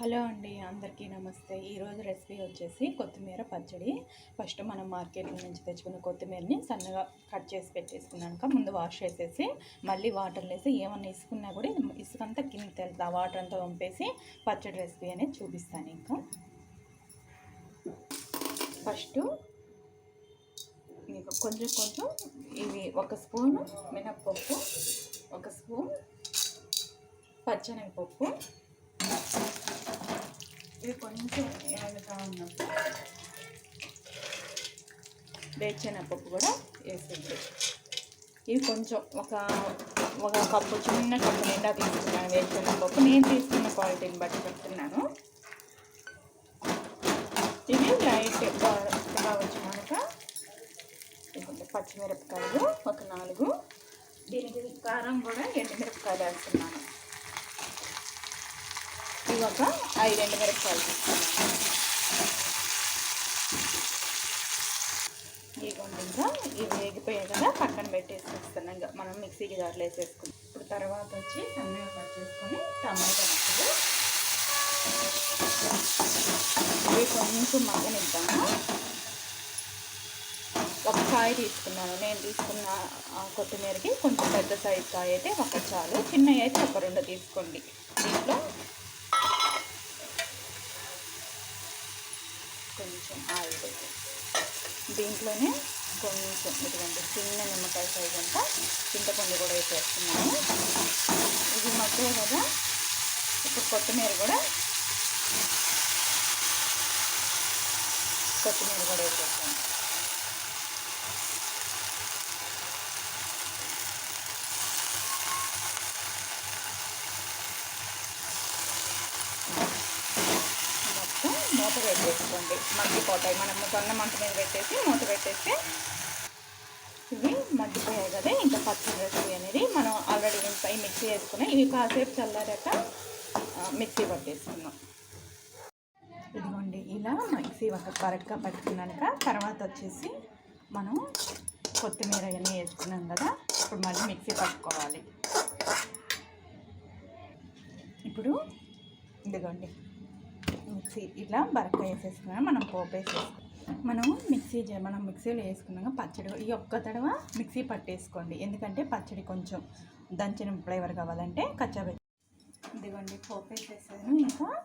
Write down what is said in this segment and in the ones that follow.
Hello అండి అందరికీ నమస్తే. ఈరోజు రెసిపీ వచ్చేసి కొత్తిమీర పచ్చడి. ఫస్ట్ మనం మార్కెట్లో నుంచి తెచ్చుకున్న కొత్తిమీరని సన్నగా కట్ చేసి పెట్టేసుకున్నాక ముందు వాష్ చేసేసి మళ్ళీ వాటర్ వేసి ఏమన్నా ఇసుకున్నా కూడా ఇసుక అంతా కింద తెలుతుంది ఆ వాటర్ అంతా పంపేసి పచ్చడి రెసిపీ అనేది చూపిస్తాను ఇంకా. ఫస్ట్ మీకు కొంచెం కొంచెం ఇవి ఒక స్పూను మినప్పప్పు ఒక స్పూన్ పచ్చనగపప్పు ఇవి కొంచెం ఏడుగా ఉన్నప్పుడు వేరుశనగపప్పు కూడా? వేసింది ఇవి కొంచెం ఒక ఒక కప్పు చిన్న కప్పు నిండా తీసుకున్నాను వేరుశనగపప్పు నేను తీసుకున్న క్వాలిటీని బట్టి చెప్తున్నాను. ఇవి లైట్ బాగా వచ్చినాక పచ్చిమిరపకాయలు ఒక నాలుగు. దీనికి కారం కూడా ఎండుమిరపకాయలు వేస్తున్నాను. ఒక ఐదు ఎండుమిరపకాయలు తీసుకున్నాను. ఇదిగోండి ఇంకా. ఇవి వేగిపోయాయి కదా పక్కన పెట్టేసుకొస్తాను ఇంకా. మనం మిక్సీకి దాంట్లో వేసేసుకున్నాం ఇప్పుడు తర్వాత వచ్చి సన్నగా కట్ చేసుకొని టమాటా ముక్కలు. ఇవి కొంచెం మగ్గనిద్దాము? ఒక కాయ తీసుకున్నాను. నేను తీసుకున్న ఆ కొత్తిమీరకి కొంచెం పెద్ద సైజు కాయ అయితే ఒక చాలు. చిన్నవి అయితే ఒక రెండు తీసుకోండి. దీంట్లో కొంచెం ఆయిల్ దీంట్లోనే కొంచెం ఇటువంటి చిన్న నిమ్మకాయ సైజ్ అంతా చింతపండు కూడా వేసేస్తున్నాము ఇది మధ్య కదా ఇప్పుడు కొత్తిమీర కూడా కొత్తిమీర కూడా వేసేస్తాము మూత పెట్టేసుకోండి మగ్గిపోతాయి. మనం సొన్న మంట మీద పెట్టేసి మూత పెట్టేస్తే ఇవి మగ్గిపోయాయి కదా. ఇంకా పచ్చి రెసిపీ అనేది మనం ఆల్రెడీ పై మిక్సీ వేసుకున్నాం ఇవి కాసేపు చల్లారాక మిక్సీ పట్టేసుకున్నాం ఇదిగోండి ఇలా మిక్సీ ఒక కరెక్ట్గా పట్టుకున్నాక తర్వాత వచ్చేసి మనం కొత్తిమీర అవన్నీ వేసుకున్నాం కదా ఇప్పుడు మళ్ళీ మిక్సీ పట్టుకోవాలి. ఇప్పుడు ఇదిగోండి మిక్సీ ఇట్లా బరక వేసేసుకున్నాం మనం పోపు వేసేసుకున్నాం. మనం మిక్సీ చే- మనం మిక్సీలో వేసుకున్నాక పచ్చడి ఈ ఒక్క తడవ మిక్సీ పట్టేసుకోండి. ఎందుకంటే పచ్చడి కొంచెం దంచిన ఫ్లేవర్ కావాలంటే కచ్చాబెట్టి ఇదిగోండి పోపు వేసేసాను. ఇంకా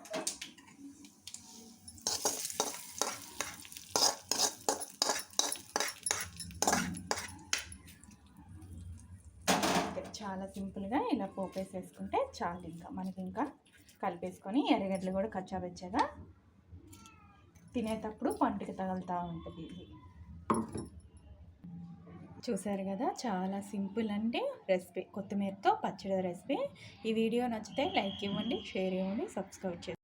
చాలా సింపుల్గా ఇలా పోపు వేసేసుకుంటే చాలు ఇంకా. మనకి ఇంకా కలిపేసుకొని ఎర్రగడ్డలు కూడా కచ్చాబెచ్చగా తినేటప్పుడు పంటికి తగులుతూ ఉంటుంది ఇది. చూసారు కదా చాలా సింపుల్ అంటే రెసిపీ. కొత్తిమీరతో పచ్చడి రెసిపీ. ఈ వీడియో నచ్చితే లైక్ ఇవ్వండి షేర్ ఇవ్వండి సబ్స్క్రైబ్ చేసుకోండి.